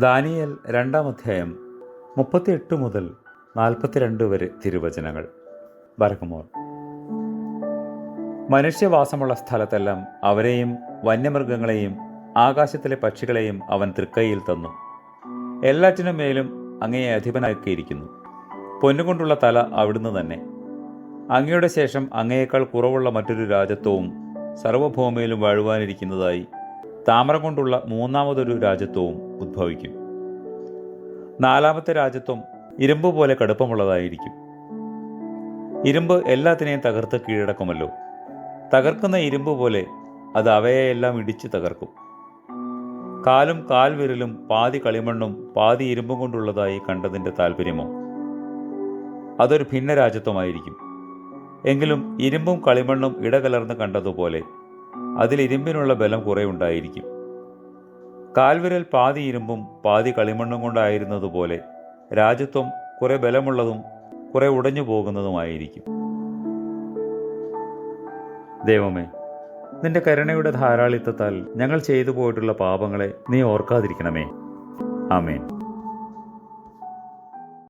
Daniel രണ്ടാം അധ്യായം മുപ്പത്തിയെട്ട് മുതൽ നാൽപ്പത്തിരണ്ട് വരെ തിരുവചനങ്ങൾ. ബർഹമോർ മനുഷ്യവാസമുള്ള സ്ഥലത്തെല്ലാം അവരെയും വന്യമൃഗങ്ങളെയും ആകാശത്തിലെ പക്ഷികളെയും അവൻ തൃക്കൈയിൽ തന്നു. എല്ലാറ്റിനും മേലും അങ്ങയെ അധിപനാക്കിയിരിക്കുന്നു. പൊന്നുകൊണ്ടുള്ള തല അവിടുന്ന് തന്നെ. അങ്ങയുടെ ശേഷം അങ്ങയേക്കാൾ കുറവുള്ള മറ്റൊരു രാജ്യത്വവും സർവഭൂമിയിലും വാഴുവാനിരിക്കുന്നതായി താമര കൊണ്ടുള്ള മൂന്നാമതൊരു രാജ്യത്വവും ഉദ്ഭവിക്കും. നാലാമത്തെ രാജ്യത്വം ഇരുമ്പ് പോലെ കടുപ്പമുള്ളതായിരിക്കും. ഇരുമ്പ് എല്ലാത്തിനെയും തകർത്ത് കീഴടക്കുമല്ലോ. തകർക്കുന്ന ഇരുമ്പ് പോലെ അത് അവയെല്ലാം ഇടിച്ച് തകർക്കും. കാലും കാൽവിരലും പാതി കളിമണ്ണും പാതി ഇരുമ്പും കൊണ്ടുള്ളതായി കണ്ടതിന്റെ താല്പര്യമോ അതൊരു ഭിന്ന രാജ്യത്വമായിരിക്കും. എങ്കിലും ഇരുമ്പും കളിമണ്ണും ഇടകലർന്ന് കണ്ടതുപോലെ അതിൽ ഇരുമ്പിനുള്ള ബലം കുറേ ഉണ്ടായിരിക്കും. കാൽവിരൽ പാതി ഇരുമ്പും പാതി കളിമണ്ണും കൊണ്ടായിരുന്നതുപോലെ രാജ്യത്വം കുറെ ബലമുള്ളതും കുറെ ഉടഞ്ഞു പോകുന്നതുമായിരിക്കും. ദൈവമേ നിന്റെ കരുണയുടെ ധാരാളിത്തത്താൽ ഞങ്ങൾ ചെയ്തു പോയിട്ടുള്ള പാപങ്ങളെ നീ ഓർക്കാതിരിക്കണമേ. ആമേൻ.